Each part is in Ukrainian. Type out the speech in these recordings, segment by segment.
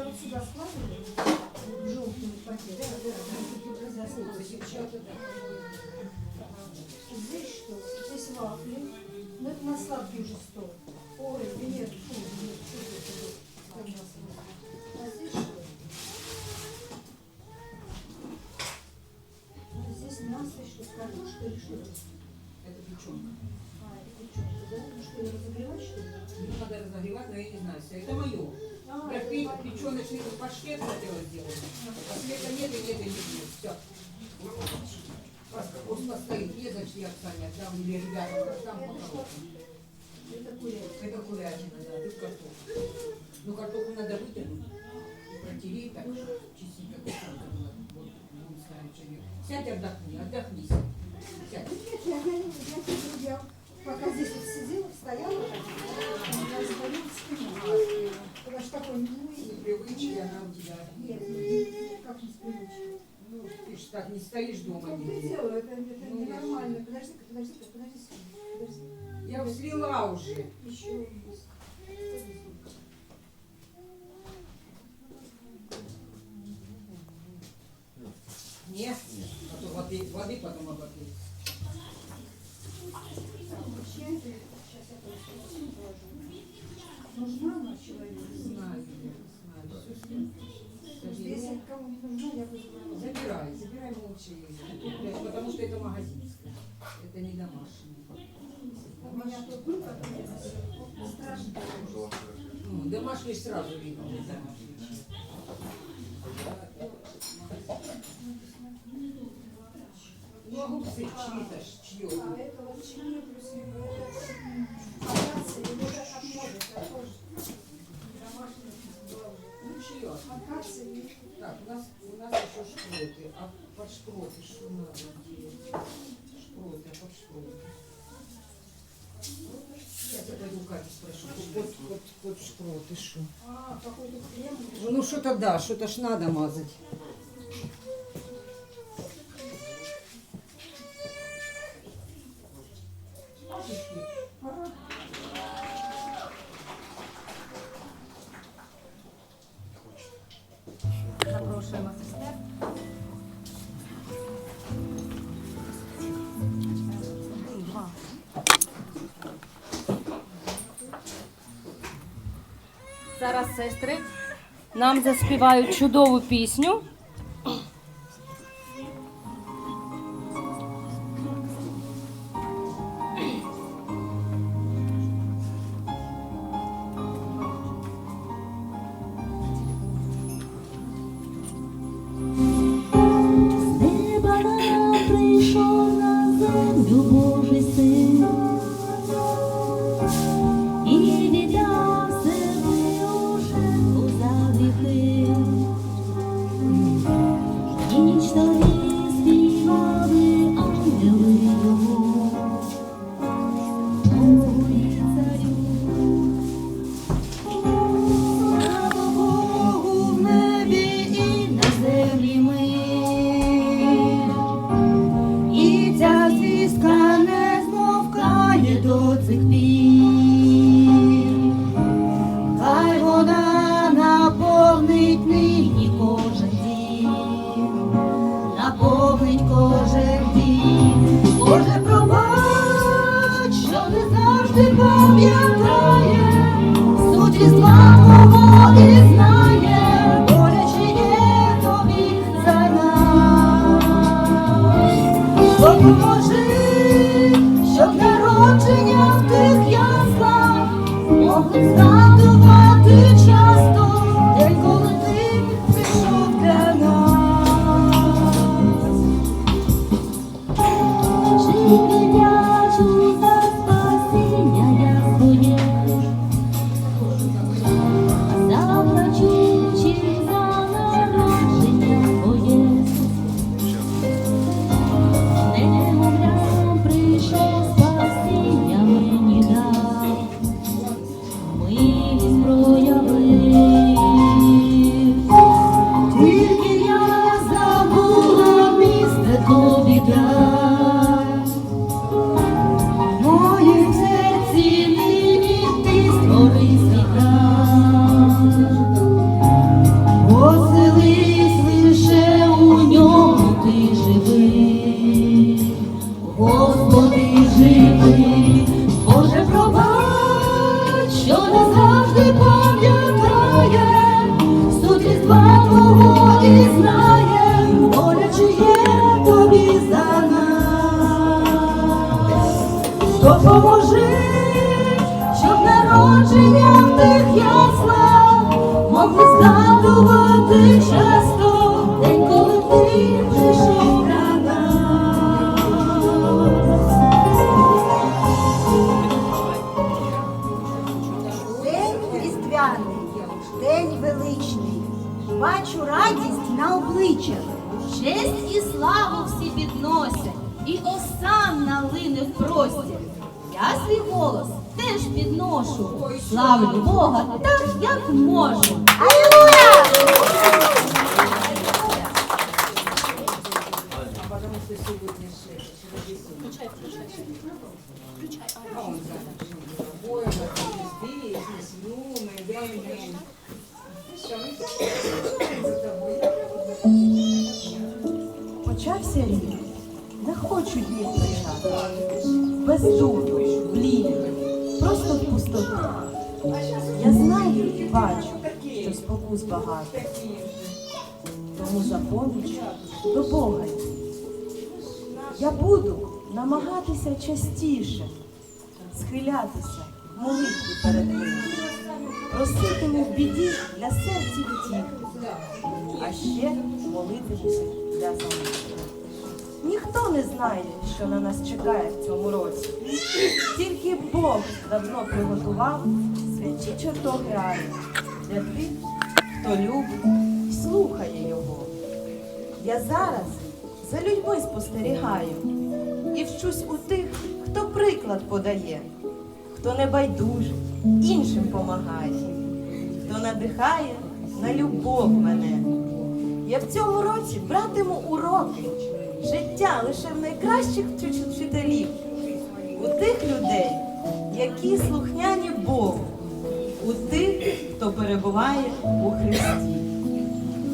я вот сюда складываю, в желтую пакет. Здесь что? Здесь вафли. Ну это на сладкий уже стол. Ой, нет, печеночный паштет хотела сделать. А света нет и нет и нет. Все. Просто стоит, езжай, я Оксане отдам, или ребятам отдам, Это. Это курятина. Это курятина, да, тут картошка. Ну, картошку надо вытянуть, протереть так, чистить, как. Вот, будем ставить человек. Сядь, отдохни, отдохни. Сядь. Нет, я, я, не- я, сижу, я пока здесь вот сидела, стояла, я заболела спина. Такой, Непривычки, она у тебя. нет, как не спрячь. Ну, ты так не стоишь дома. Я слила уже. Еще есть. Нет, а то воды, воды потом обопьют. У меня тут был такой страшный. Ну, домашний сразу видно. не домашний. Ну, огурцы чьи-то, ж, чье? А это вот чили плюс это м, акация, или это отмода, это тоже домашний главный. Ну, чье? Акация и Так, у нас, у нас еще шпроты. А под шпроты что надо? Я у Кати спрошу. Вот, вот, вот шпроты, что? а, какой-то крем. Ну, что-то да, что-то ж надо мазать. Зараз сестри нам заспівають чудову пісню. Oh, День день величний. Бачу радість на обличчях. Честь і славу всі підносять, і осанна лине в простір. Я свій голос теж підношу, славлю Бога так, як можу. Багато. Тому за поміч до Бога. Я буду намагатися частіше схилятися молитві перед ним. Проситиму в біді для серця втіхи, а ще молитимуся для замовлення. Ніхто не знає, що на нас чекає в цьому році. Тільки Бог давно приготував святі чертоги раю для тих, хто любить слухає його. Я зараз за людьми спостерігаю і вчусь у тих, хто приклад подає, хто не байдужий, іншим помагає, хто надихає на любов мене. Я в цьому році братиму уроки життя лише в найкращих вчителів, у тих людей, які слухняні Богу, у тих, хто перебуває у Христі.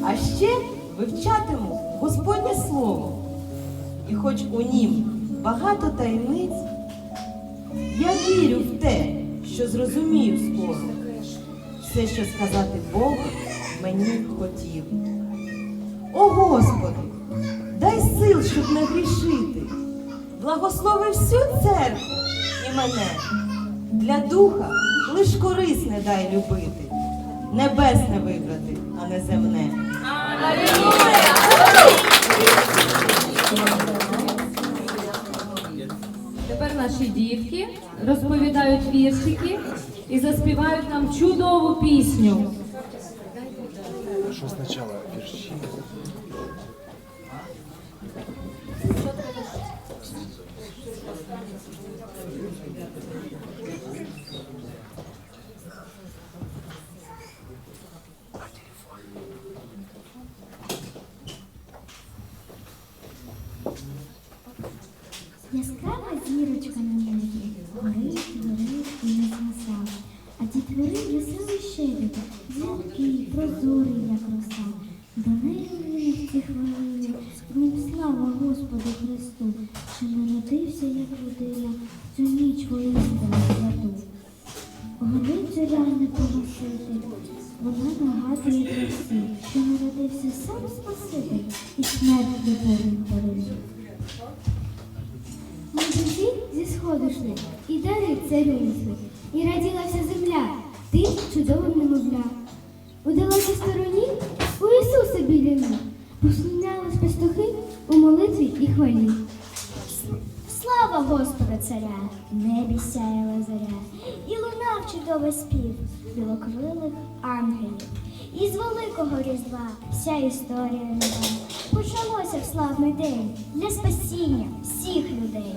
А ще вивчатиму Господнє Слово. І хоч у нім багато таємниць, я вірю в те, що зрозумію скоро. Все, що сказати Бог мені хотів. О Господи, дай сил, щоб не грішити. Благослови всю церкву і мене. Для духа лиш корисне дай любити, небесне вибрати, а не земне. Тепер наші дітки розповідають віршики і заспівають нам чудову пісню. Что сначала вірші? Яскрава сам Спаситель і смерть любові порив. Ми всі зі сходу і дари царю несли, і раділа вся земля, ти чудовим немовля. У далекій стороні у Ісуса біля ніг послунялись пастухи у молитві і хвалі. Слава Господа царя, небі сяяла зоря, і лунав чудовий спів білокрилих ангелів. І з великого різдва вся історія нова почалося в славний день для спасіння всіх людей.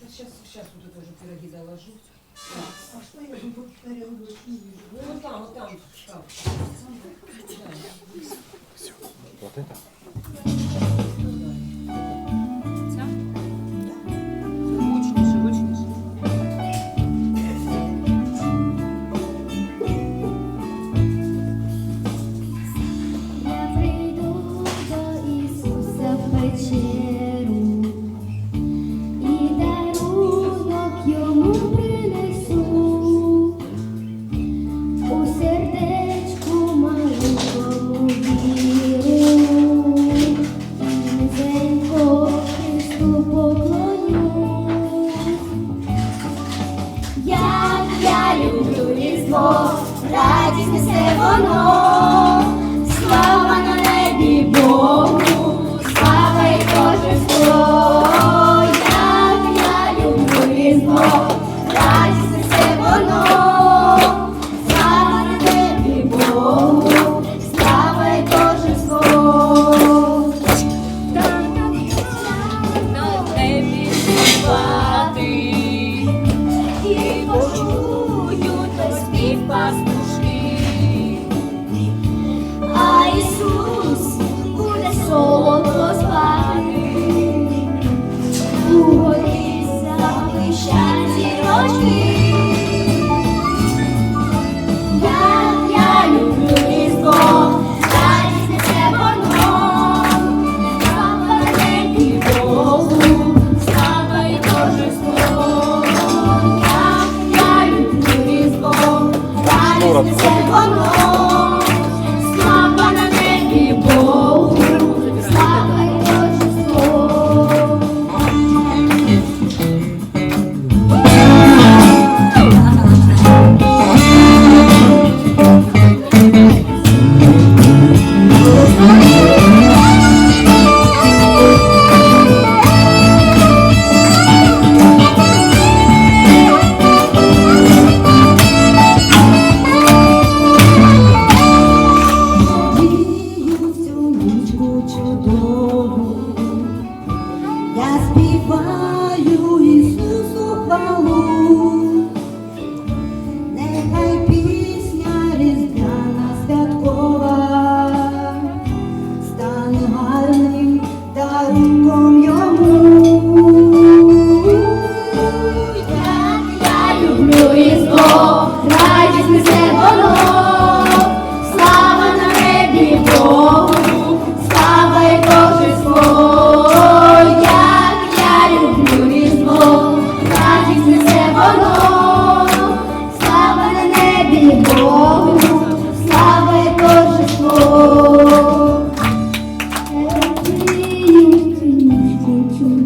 Сейчас, сейчас вот это уже пироги доложу. А что я не? Ну, вот там, вот там шкаф. on home.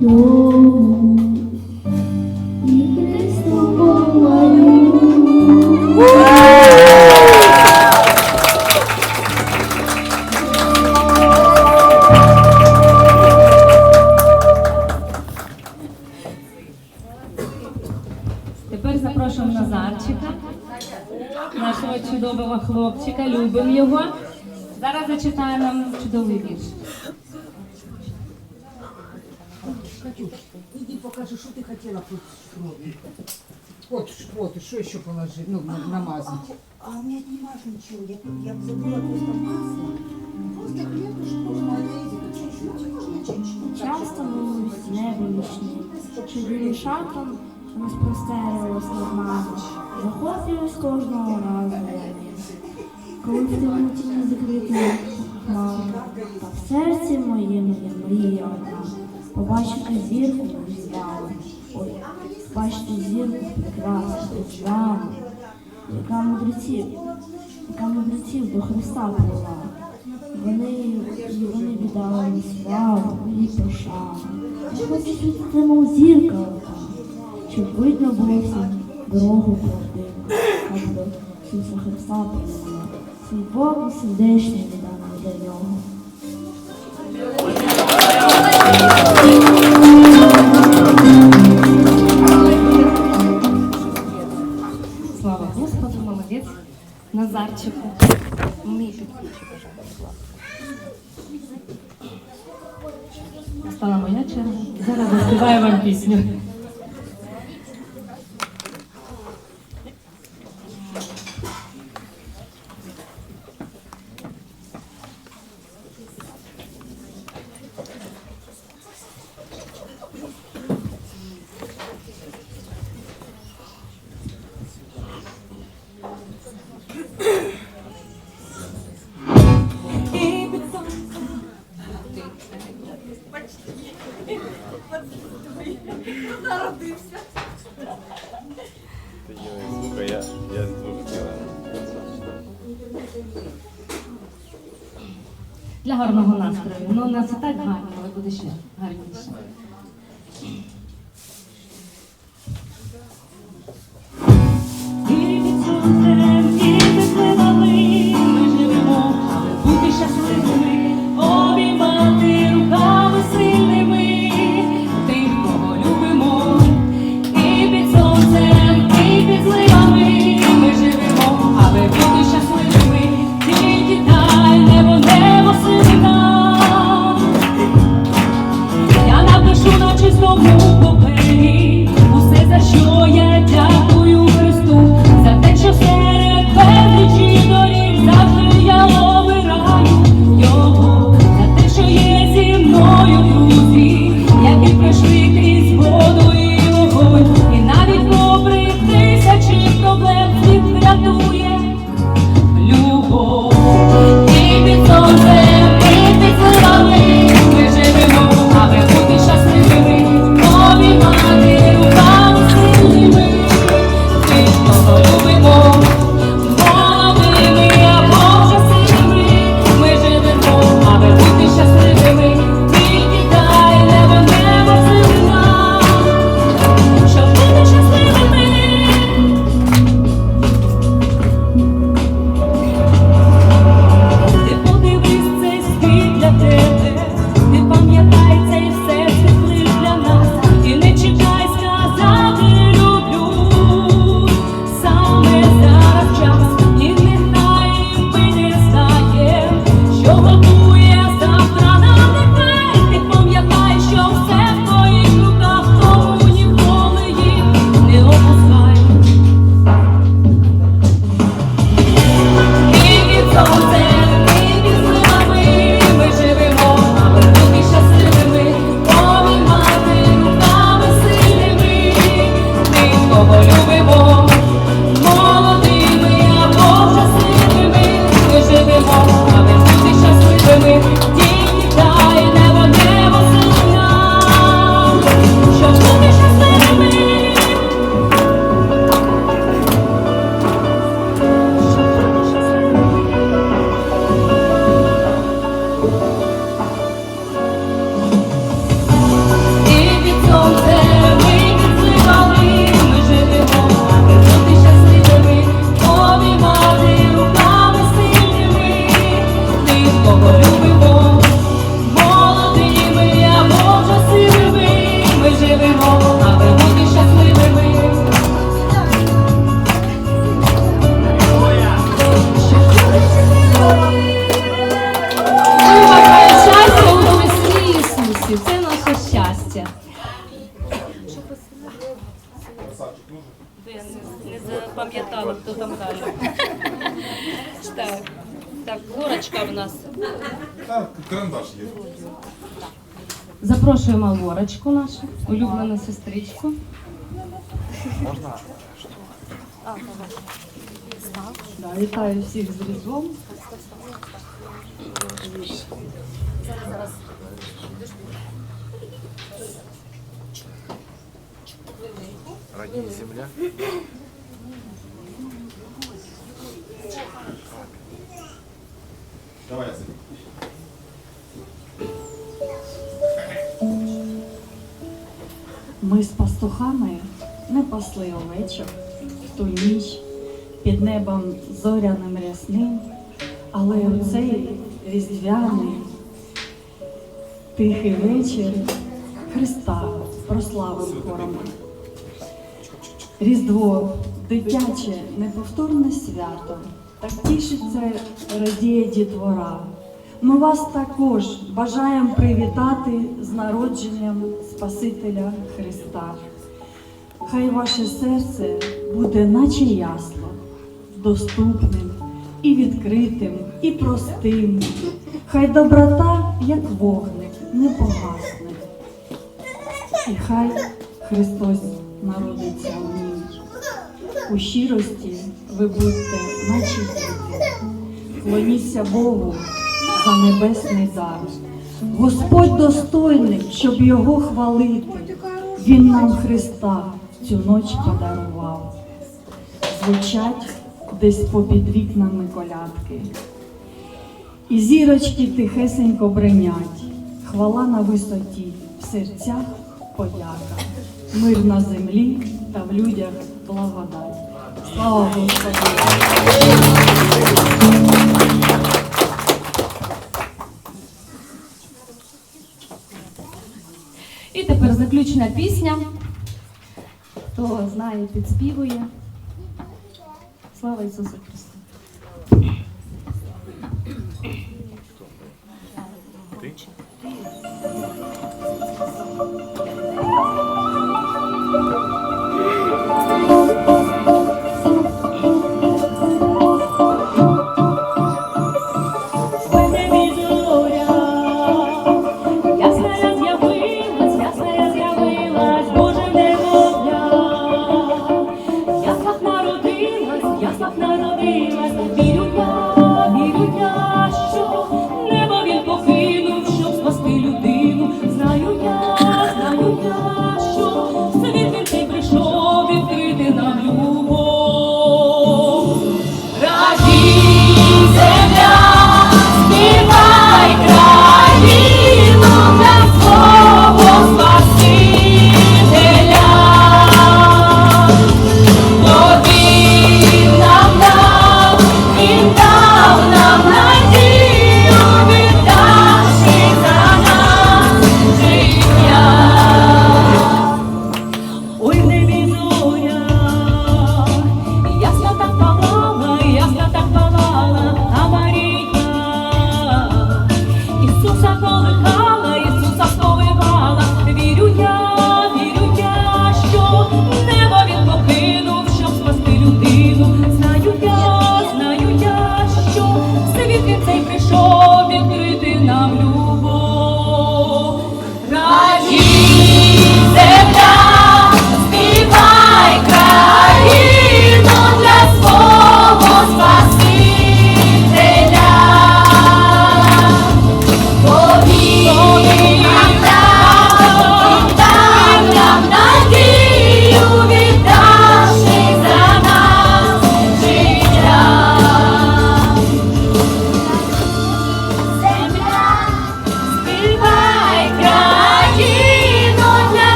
perdoa. Катюш, иди покажи, что ты хотела под шпроты. Вот шпроты, что еще положить, ну, на- намазать. А у меня нема ж ничего, я, я забыла просто масло. Просто хлебушек можно нарезать чуть-чуть, можно чуть-чуть. Часто молюсь невеличні, щоб віршаком не спростерлось нормально. Захоплююсь кожного разу. Коли в темноті не закрити хмару, та в серці моєму є мрія одна. Побачити зірку різдвяну. Ой, бачити зірку прекрасну, різдвяну, яка мудреців, яка мудреців до Христа привела. Вони, вони віддали мені славу і пошану. Хочу світити, мов зірка щоб видно було всім дорогу правдиву, як до Ісуса Христа привела. Свій Бог сердечний відданий для нього. Слава Господу, молодець. Назарчику. Мій підключи, пожалуйста. Настала моя черга. Зараз заспіваю вам пісню. Для гарного настрою. Ну, нас і так гарно, але буде ще гарніше. Так, карандаш є. Запрошуємо Лорочку нашу, улюблену сестричку. Да, вітаю всіх з Різдвом. Родні земля. Давай я Ми з пастухами не пасли овечок в ту ніч під небом зоряним рясним, але у цей різдвяний тихий вечір Христа прославив хором. Різдво дитяче, неповторне свято, так тішиться, радіє дітвора. Ми вас також бажаємо привітати з народженням Спасителя Христа. Хай ваше серце буде наче ясно, доступним і відкритим, і простим. Хай доброта, як вогник, не погасне. І хай Христос народиться в ній. У щирості ви будьте, наче діти. Клоніться Богу за небесний дар. Господь достойний, щоб його хвалити. Він нам Христа цю ніч подарував. Звучать десь попід вікнами колядки. І зірочки тихесенько бринять, хвала на висоті, в серцях подяка, мир на землі та в людях благодать. Слава Господу! І тепер заключна пісня. Хто знає, підспівує. Слава Ісусу Христу!